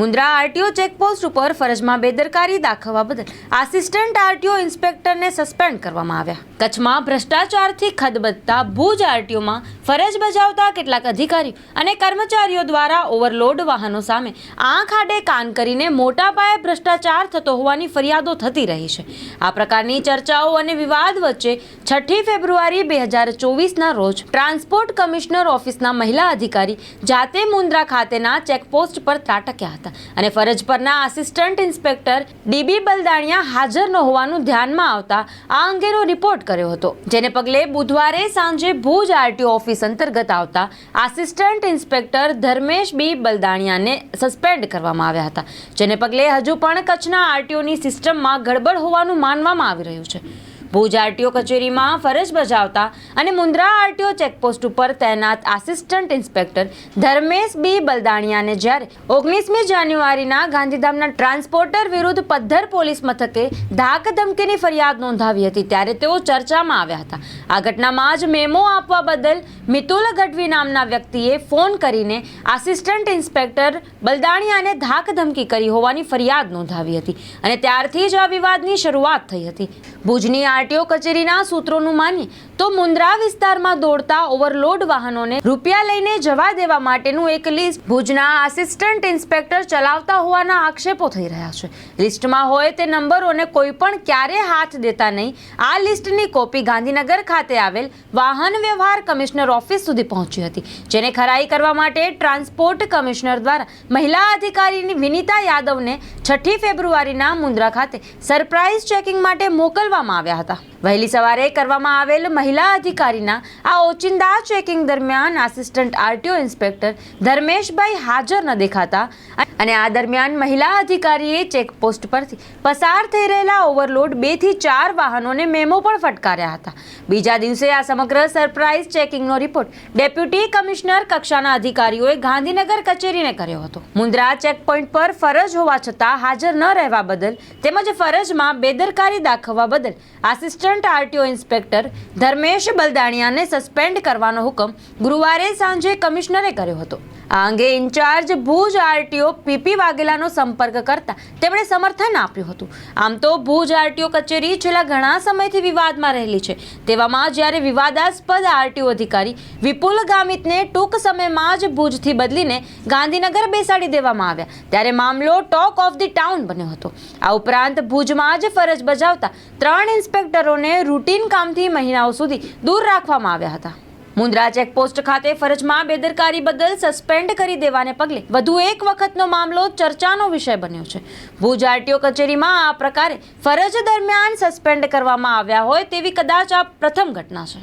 Mundra RTO checkpost ઉપર ફરજમાં બેદરકારી દાખવવા બદલ આસિસ્ટન્ટ આરટીઓ ઇન્સ્પેક્ટરને સસ્પેન્ડ કરવામાં આવ્યા. કચ્છમાં ભ્રષ્ટાચારથી ખદબદતા, ભુજ આરટીઓમાં ફરજ બજાવતા કેટલાક અધિકારીઓ અને કર્મચારીઓ દ્વારા ઓવરલોડ વાહનો સામે આંખ આડે કાન કરીને મોટા પાયે ભ્રષ્ટાચાર થતો હોવાની ફરિયાદો થતી રહી છે. આ પ્રકારની ચર્ચાઓ અને વિવાદ વચ્ચે છઠ્ઠી ફેબ્રુઆરી બે હજાર ચોવીસના રોજ ટ્રાન્સપોર્ટ કમિશનર ઓફિસના મહિલા અધિકારી જાતે મુન્દ્રા ખાતેના ચેકપોસ્ટ પર ત્રાટક્યા હતા. અને ફરજ પરના આસિસ્ટન્ટ ઇન્સ્પેક્ટર ડીબી બલદાણિયા હાજર ન હોવાનું ધ્યાનમાં આવતા આ અંગેનો રિપોર્ટ કર્યો હતો. જેને પગલે બુધવારે સાંજે ભુજ આરટીઓ ઓફિસ અંતર્ગત આવતા આસિસ્ટન્ટ ઇન્સ્પેક્ટર ધર્મેશ બી બલદાણિયાને સસ્પેન્ડ કરવામાં આવ્યા હતા. જેને પગલે હજુ પણ કચ્છના આરટીઓની સિસ્ટમમાં ગડબડ હોવાનું માનવામાં આવી રહ્યું છે. ભુજ આરટીઓ કચેરીમાં ફરજ બજાવતા અને મુન્દ્રા આરટીઓ ચેકપોસ્ટ ઉપર તૈનાત આસિસ્ટન્ટ ઇન્સ્પેક્ટર ધર્મેશ બી બલદાણિયાને જ્યારે ઓગણીસમી જાન્યુઆરીના ગાંધીધામના ટ્રાન્સપોર્ટર વિરુદ્ધ પદ્ધર પોલીસ મથકે ધાક ધમકીની ફરિયાદ નોંધાવી હતી, ત્યારે તેઓ ચર્ચામાં આવ્યા હતા. આ ઘટનામાં જ મેમો આપવા બદલ મિતુલ ગઢવી નામના વ્યક્તિએ ફોન કરીને આસિસ્ટન્ટ ઇન્સ્પેક્ટર બલદાણિયાને ધાક ધમકી કરી હોવાની ફરિયાદ નોંધાવી હતી અને ત્યારથી જ આ વિવાદની શરૂઆત થઈ હતી. ભુજની આરટીઓ કચેરીના સૂત્રોનું માનીએ તો મુન્દ્રા વિસ્તારમાં દોડતા ઓવરલોડ વાહનોને રૂપિયા લઈને જવા દેવા માટેનું એક લિસ્ટ ભુજના આસિસ્ટન્ટ ઇન્સ્પેક્ટર ચલાવતા હોવાના આક્ષેપો થઈ રહ્યા છે. લિસ્ટમાં હોય તે નંબરોને કોઈ પણ ક્યારે હાથ દેતા નહીં. આ લિસ્ટની કોપી ગાંધીનગર ખાતે આવેલ વાહન વ્યવહાર કમિશનર ઓફિસ સુધી પહોંચી હતી, જેને ખરાઈ કરવા માટે ટ્રાન્સપોર્ટ કમિશનર દ્વારા મહિલા અધિકારીની વિનીતા યાદવને છઠ્ઠી ફેબ્રુઆરીના મુન્દ્રા ખાતે સરપ્રાઇઝ ચેકિંગ માટે મોકલવામાં આવ્યા હતા. વહેલી સવારે કરવામાં આવેલ મહિલા અધિકારીના આ ઓચિંદા ચેકિંગ દરમિયાન આસિસ્ટન્ટ આરટીઓ ઇન્સ્પેક્ટર ધર્મેશભાઈ હાજર ન દેખાતા અને આ દરમિયાન મહિલા અધિકારીએ ચેકપોસ્ટ પરથી પસાર થઈ રહેલા ઓવરલોડ બેથી ચાર વાહનોને મેમો પણ ફટકાર્યા હતા. બીજા દિવસે આ સમગ્ર સરપ્રાઇઝ ચેકિંગનો રિપોર્ટ ડેપ્યુટી કમિશનર કક્ષાના અધિકારીઓએ ગાંધીનગર કચેરીને કર્યો હતો. મુન્દ્રા ચેકપોઇન્ટ પર ફરજ હોવા છતાં હાજર ન રહેવા બદલ તેમજ ફરજમાં બેદરકારી દાખવવા બદલ આસિસ્ટન્ટ આરટીઓ ઇન્સ્પેક્ટર ધર્મેશ બલદાણિયાને સસ્પેન્ડ કરવાનો હુકમ ગુરુવારે સાંજે કમિશનરે કર્યો હતો. આ અંગે ઇન્ચાર્જ ભુજ આરટીઓ પીપી વાઘેલાનો સંપર્ક કરતા તેમણે સમર્થન આપ્યું હતું. આમ તો ભુજ આરટીઓ કચેરી છેલ્લા ઘણા સમયથી વિવાદમાં રહેલી છે. તેવામાં જ્યારે વિવાદાસ્પદ આરટીઓ અધિકારી વિપુલ ગામિતને ટૂંક સમયમાં જ ભુજથી બદલીને ગાંધીનગર બેસાડી દેવામાં આવ્યા, ત્યારે મામલો ટોક ઓફ ધી ટાઉન બન્યો હતો. આ ઉપરાંત ભુજમાં જ ફરજ બજાવતા ત્રણ ઇન્સ્પેક્ટરોને રૂટીન કામથી મહિનાઓ સુધી દૂર રાખવામાં આવ્યા હતા. મુન્દ્રા ચેકપોસ્ટ ખાતે ફરજમાં બેદરકારી બદલ સસ્પેન્ડ કરી દેવાને પગલે વધુ એક વખતનો મામલો ચર્ચાનો વિષય બન્યો છે. ભુજ આરટીઓ કચેરીમાં આ પ્રકારે ફરજ દરમિયાન સસ્પેન્ડ કરવામાં આવ્યા હોય તેવી કદાચ આ પ્રથમ ઘટના છે.